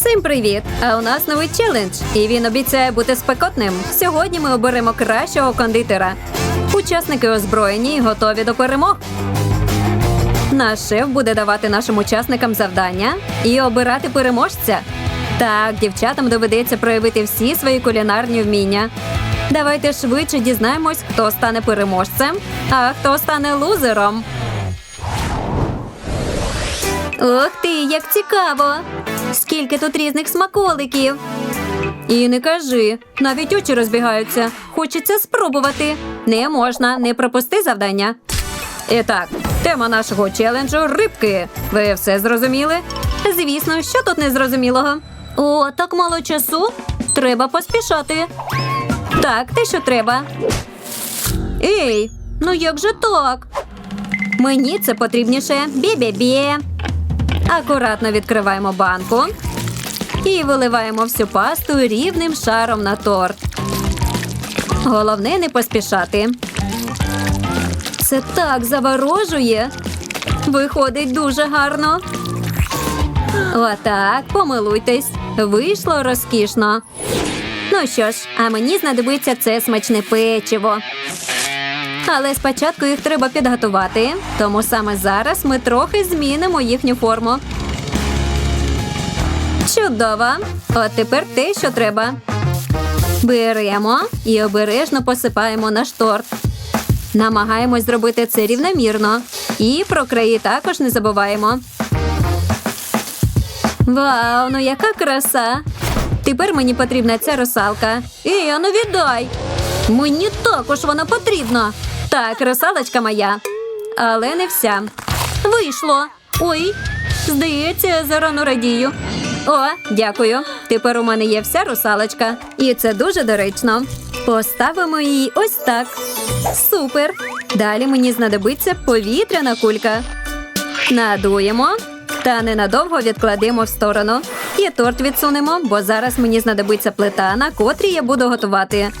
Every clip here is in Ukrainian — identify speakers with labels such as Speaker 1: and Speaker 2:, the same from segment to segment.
Speaker 1: Всім привіт! А у нас новий челендж, і він обіцяє бути спекотним. Сьогодні ми оберемо кращого кондитера. Учасники озброєні і готові до перемог. Наш шеф буде давати нашим учасникам завдання і обирати переможця. Так, дівчатам доведеться проявити всі свої кулінарні вміння. Давайте швидше дізнаємось, хто стане переможцем, а хто стане лузером. Ух ти, як цікаво! Скільки тут різних смаколиків. І не кажи, навіть очі розбігаються. Хочеться спробувати. Не можна, не пропусти завдання. І так, тема нашого челенджу рибки. Ви все зрозуміли? Звісно, що тут незрозумілого? О, так мало часу. Треба поспішати. Так, те, що треба. Ей, ну як же так? Мені це потрібніше. Бє-бє-бє. Акуратно відкриваємо банку і виливаємо всю пасту рівним шаром на торт. Головне не поспішати. Це так заворожує. Виходить дуже гарно. Отак, помилуйтесь. Вийшло розкішно. Ну що ж, а мені знадобиться це смачне печиво. Але спочатку їх треба підготувати, тому саме зараз ми трохи змінимо їхню форму. Чудово! От тепер те, що треба. Беремо і обережно посипаємо наш торт. Намагаємось зробити це рівномірно. І про краї також не забуваємо. Вау, ну яка краса! Тепер мені потрібна ця русалка. І ну віддай. Мені також вона потрібна. Так, русалочка моя. Але не вся. Вийшло. Ой, здається, я зарано радію. О, дякую. Тепер у мене є вся русалочка. І це дуже доречно. Поставимо її ось так. Супер. Далі мені знадобиться повітряна кулька. Надуємо та ненадовго відкладемо в сторону. І торт відсунемо, бо зараз мені знадобиться плита, на котрій я буду готувати.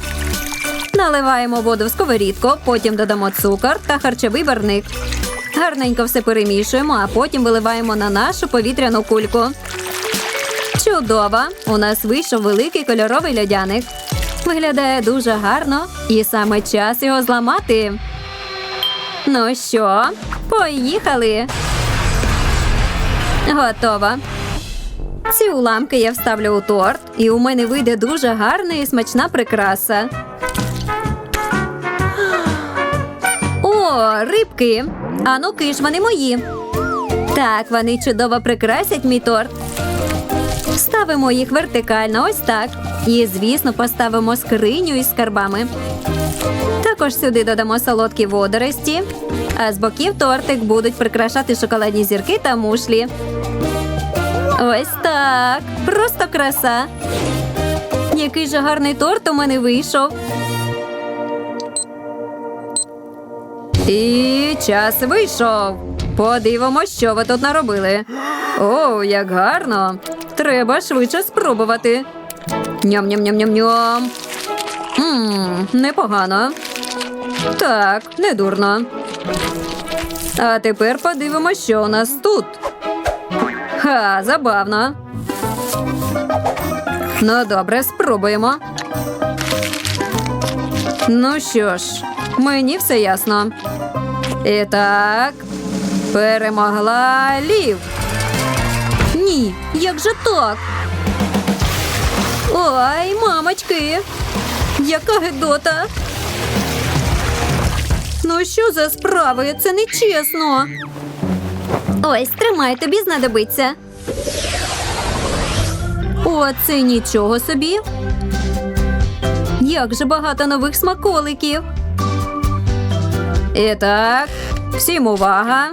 Speaker 1: Наливаємо воду в сковорідку, потім додамо цукор та харчовий барник. Гарненько все перемішуємо, а потім виливаємо на нашу повітряну кульку. Чудово! У нас вийшов великий кольоровий льодяник. Виглядає дуже гарно, і саме час його зламати. Ну що, поїхали. Готово. Ці уламки я вставлю у торт, і у мене вийде дуже гарна і смачна прикраса. О, рибки! А ну киш, вони мої. Так, вони чудово прикрасять мій торт. Ставимо їх вертикально, ось так. І, звісно, поставимо скриню із скарбами. Також сюди додамо солодкі водорості, а з боків тортик будуть прикрашати шоколадні зірки та мушлі. Ось так. Просто краса. Який же гарний торт у мене вийшов. І час вийшов. Подивимось, що ви тут наробили. О, як гарно. Треба швидше спробувати. Ням-ням-ням-ням-ням. Ммм, непогано. Так, не дурно. А тепер подивимось, що у нас тут. Ха, забавно. Ну, добре, спробуємо. Ну що ж, мені все ясно. І так, перемогла Лів. Ні, як же так? Ой, мамочки, яка гидота. Ну що за справи? Це нечесно. Ось, тримай, тобі знадобиться. О, це нічого собі. Як же багато нових смаколиків. І так, всім увага.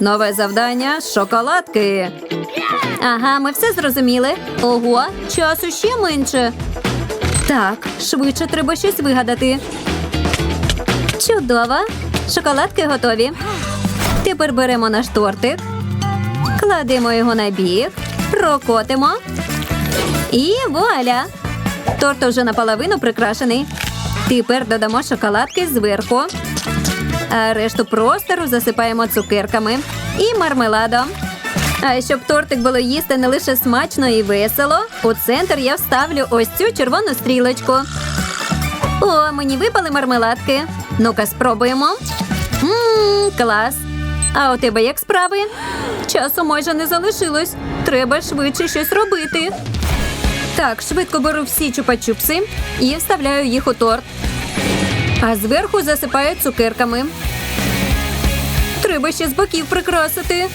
Speaker 1: Нове завдання шоколадки. Ага, ми все зрозуміли. Ого, часу ще менше. Так, швидше треба щось вигадати. Чудово. Шоколадки готові. Тепер беремо наш тортик, кладемо його на бік, прокотимо. І вуаля! Торт уже наполовину прикрашений. Тепер додамо шоколадки зверху. А решту простору засипаємо цукерками і мармеладом. А щоб тортик було їсти не лише смачно і весело, у центр я вставлю ось цю червону стрілочку. О, мені випали мармеладки. Ну-ка, спробуємо. Ммм, клас. А у тебе як справи? Часу майже не залишилось. Треба швидше щось робити. Так, швидко беру всі чупа-чупси і вставляю їх у торт. А зверху засипаю цукерками. Треба ще з боків прикрасити.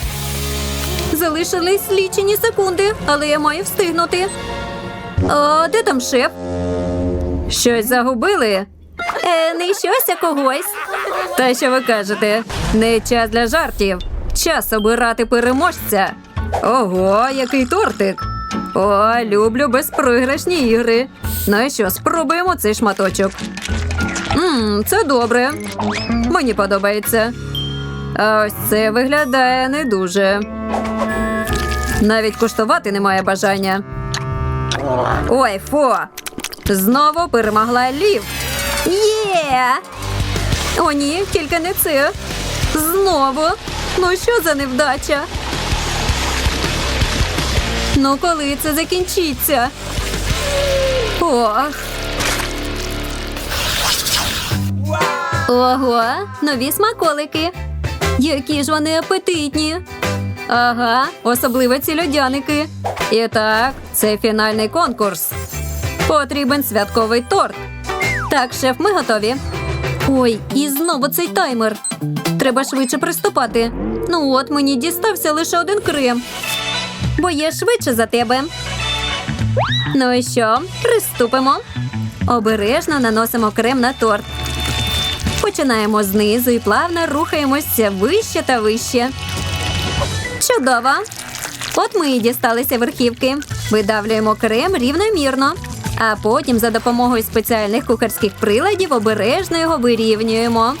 Speaker 1: Залишились лічені секунди, але я маю встигнути. А де там шеф? Щось загубили? Е, не щось, а когось. Та що ви кажете? Не час для жартів. Час обирати переможця. Ого, який тортик. О, люблю безпрограшні ігри. Ну і що, спробуємо цей шматочок. Це добре. Мені подобається. Ось це виглядає не дуже. Навіть куштувати немає бажання. Ой, фо! Знову перемогла лів. Є! О, ні, тільки не це. Знову. Ну що за невдача? Ну, коли це закінчиться? Ох. Ого, нові смаколики. Які ж вони апетитні. Ага, особливо ці льодяники. І так, це фінальний конкурс. Потрібен святковий торт. Так, шеф, ми готові. Ой, і знову цей таймер. Треба швидше приступати. Ну от мені дістався лише один крем. Бо є швидше за тебе. Ну і що? Приступимо. Обережно наносимо крем на торт. Починаємо знизу і плавно рухаємося вище та вище. Чудово! От ми і дісталися верхівки. Видавлюємо крем рівномірно, а потім за допомогою спеціальних кухарських приладів обережно його вирівнюємо.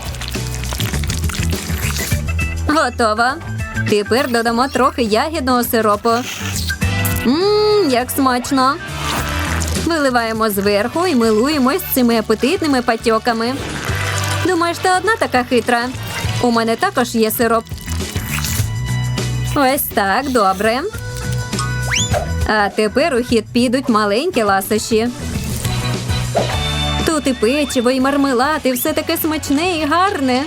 Speaker 1: Готово. Тепер додамо трохи ягідного сиропу. Ммм, як смачно. Виливаємо зверху і милуємось цими апетитними патьоками. Думаєш, ти одна така хитра? У мене також є сироп. Ось так, добре. А тепер у хід підуть маленькі ласощі. Тут і печиво, і мармелад, і все таке смачне і гарне.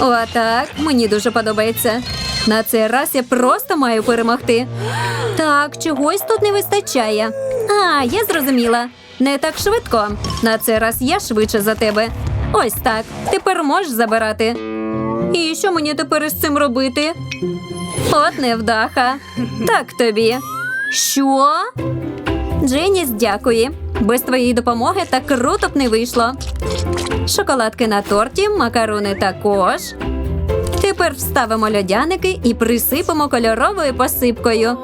Speaker 1: Отак, мені дуже подобається. На цей раз я просто маю перемогти. Так, чогось тут не вистачає. А, я зрозуміла. Не так швидко. На цей раз я швидше за тебе. Ось так. Тепер можеш забирати. І що мені тепер із цим робити? От невдаха. Так тобі. Що? Дженіс, дякую. Без твоєї допомоги так круто б не вийшло. Шоколадки на торті, макарони також. Тепер вставимо льодяники і присипемо кольоровою посипкою.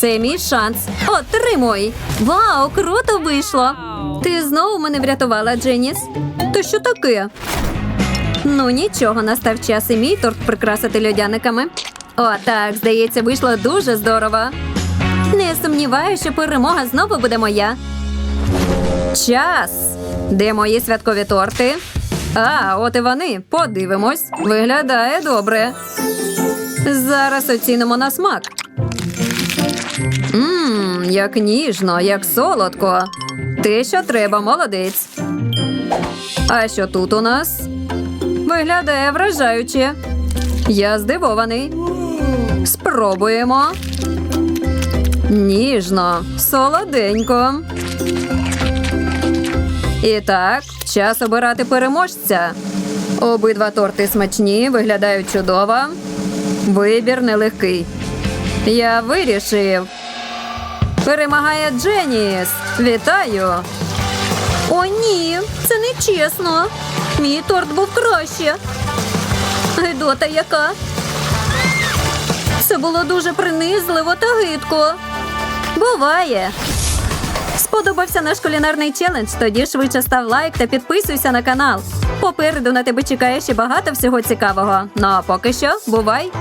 Speaker 1: Це мій шанс. Отримуй! Вау, круто вийшло! Ти знову мене врятувала, Дженіс. То що таке? Ну нічого, настав час і мій торт прикрасити льодяниками. О, так, здається, вийшло дуже здорово. Не сумніваюся, що перемога знову буде моя. Час. Де мої святкові торти? А, от і вони. Подивимось. Виглядає добре. Зараз оцінимо на смак. Ммм, як ніжно, як солодко. Те, що треба, молодець. А що тут у нас? Виглядає вражаюче. Я здивований. Спробуємо. Ніжно, солоденько. І так, час обирати переможця. Обидва торти смачні, виглядають чудово. Вибір нелегкий. Я вирішив. Перемагає Дженіс. Вітаю. О, ні, це не чесно. Мій торт був краще. Гидота яка. Це було дуже принизливо та гидко. Буває. Сподобався наш кулінарний челендж? Тоді швидше став лайк та підписуйся на канал. Попереду на тебе чекає ще багато всього цікавого. Ну а поки що, бувай!